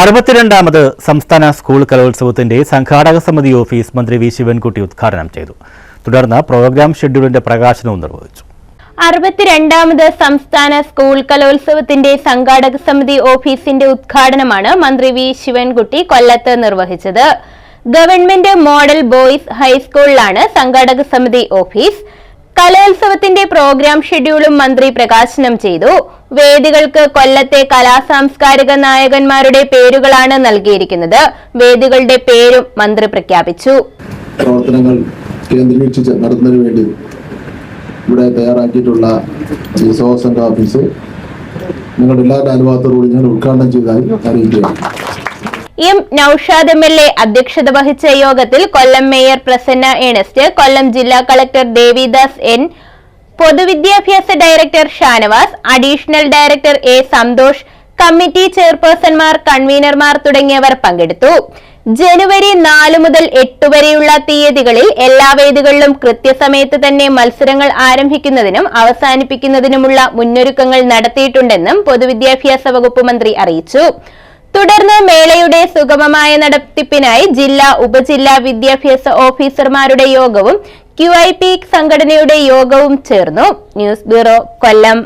അറുപത്തിരണ്ടാമത് സംസ്ഥാന സ്കൂൾ കലോത്സവത്തിന്റെ സംഘാടക സമിതി ഓഫീസ് മന്ത്രി വി ശിവൻകുട്ടി ഉദ്ഘാടനം ചെയ്തു. തുടർന്ന് പ്രോഗ്രാം ഷെഡ്യൂളിന്റെ പ്രകാശനവും നിർവഹിച്ചു. അറുപത്തിരണ്ടാമത് സംസ്ഥാന സ്കൂൾ കലോത്സവത്തിന്റെ സംഘാടക സമിതി ഓഫീസിന്റെ ഉദ്ഘാടനമാണ് മന്ത്രി വി ശിവൻകുട്ടി കൊല്ലത്ത് നിർവഹിച്ചത്. ഗവൺമെന്റ് മോഡൽ ബോയ്സ് ഹൈസ്കൂളിലാണ് സംഘാടക സമിതി ഓഫീസ്. കലോത്സവത്തിന്റെ പ്രോഗ്രാം ഷെഡ്യൂളും മന്ത്രി പ്രകാശനം ചെയ്തു. വേദികൾക്ക് കൊല്ലത്തെ കലാസാംസ്കാരിക നായകന്മാരുടെ പേരുകളാണ് നൽകിയിരിക്കുന്നത്. വേദികളുടെ പേരും മന്ത്രി പ്രഖ്യാപിച്ചു. പ്രവർത്തനങ്ങൾ കേന്ദ്രീകരിച്ച് നടത്തുന്നതിന് വേണ്ടി ഇവിടെ തയ്യാറാക്കിയിട്ടുള്ള ഈ ഓഫീസ് നിങ്ങളുടെ എല്ലാവരുടെ അനുവാദത്തോടുകൂടി ഞാൻ ഉദ്ഘാടനം ചെയ്തതായി അറിയിക്കുകയാണ്. M Noushad M L A അധ്യക്ഷത വഹിച്ച യോഗത്തിൽ കൊല്ലം മേയർ പ്രസന്ന ഏണസ്റ്റ് കൊല്ലം ജില്ലാ കളക്ടർ ദേവിദാസ് എൻ പൊതുവിദ്യാഭ്യാസ director Shanavas additional director A Santhosh committee ചെയർപേഴ്സൺമാർ കൺവീനർമാർ തുടങ്ങിയവർ പങ്കെടുത്തു. ജനുവരി നാല് മുതൽ എട്ട് വരെയുള്ള തീയതികളിൽ എല്ലാ വേദികളിലും കൃത്യസമയത്ത് തന്നെ മത്സരങ്ങൾ ആരംഭിക്കുന്നതിനും അവസാനിപ്പിക്കുന്നതിനുമുള്ള മുന്നൊരുക്കങ്ങൾ നടത്തിയിട്ടുണ്ടെന്നും പൊതുവിദ്യാഭ്യാസ വകുപ്പ് മന്ത്രി അറിയിച്ചു. തുടർന്ന് മേളയുടെ സുഗമമായ നടത്തിപ്പിനായി ജില്ലാ ഉപജില്ലാ വിദ്യാഭ്യാസ ഓഫീസർമാരുടെ യോഗവും ക്യു ഐ പി സംഘടനയുടെ യോഗവും ചേർന്നു. News bureau Kollam.